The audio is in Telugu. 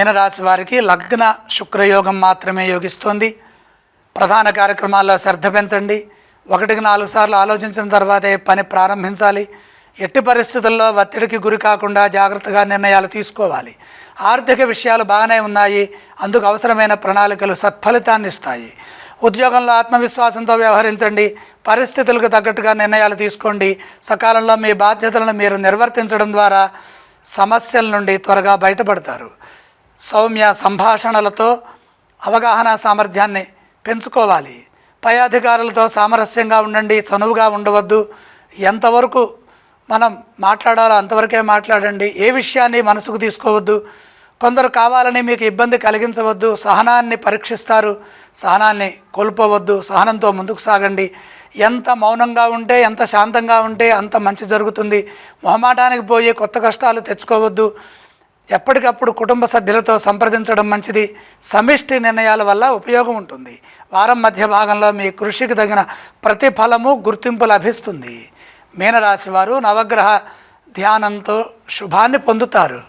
మీనరాశి వారికి లగ్న శుక్రయోగం మాత్రమే యోగిస్తోంది. ప్రధాన కార్యక్రమాల్లో శ్రద్ధ పెంచండి. ఒకటికి నాలుగు సార్లు ఆలోచించిన తర్వాతే పని ప్రారంభించాలి. ఎట్టి పరిస్థితుల్లో ఒత్తిడికి గురి కాకుండా జాగ్రత్తగా నిర్ణయాలు తీసుకోవాలి. ఆర్థిక విషయాలు బాగానే ఉన్నాయి. అందుకు అవసరమైన ప్రణాళికలు సత్ఫలితాన్ని ఇస్తాయి. ఉద్యోగంలో ఆత్మవిశ్వాసంతో వ్యవహరించండి. పరిస్థితులకు తగ్గట్టుగా నిర్ణయాలు తీసుకోండి. సకాలంలో మీ బాధ్యతలను మీరు నిర్వర్తించడం ద్వారా సమస్యల నుండి త్వరగా బయటపడతారు. సౌమ్య సంభాషణలతో అవగాహన సామర్థ్యాన్ని పెంచుకోవాలి. పై అధికారులతో సామరస్యంగా ఉండండి చనువుగా ఉండవద్దు. ఎంతవరకు మనం మాట్లాడాలో అంతవరకే మాట్లాడండి. ఏ విషయాన్ని మనసుకు తీసుకోవద్దు. కొందరు కావాలని మీకు ఇబ్బంది కలిగించవద్దు. సహనాన్ని పరీక్షిస్తారు. సహనాన్ని కోల్పోవద్దు. సహనంతో ముందుకు సాగండి. ఎంత మౌనంగా ఉంటే ఎంత శాంతంగా ఉంటే అంత మంచి జరుగుతుంది. మొహమాటానికి పోయి కొత్త కష్టాలు తెచ్చుకోవద్దు. ఎప్పటికప్పుడు కుటుంబ సభ్యులతో సంప్రదించడం మంచిది. సమిష్టి నిర్ణయాల వల్ల ఉపయోగం ఉంటుంది. వారం మధ్య భాగంలో మీ కృషికి తగిన ప్రతిఫలము గుర్తింపు లభిస్తుంది. మీనరాశి వారు నవగ్రహ ధ్యానంతో శుభాన్ని పొందుతారు.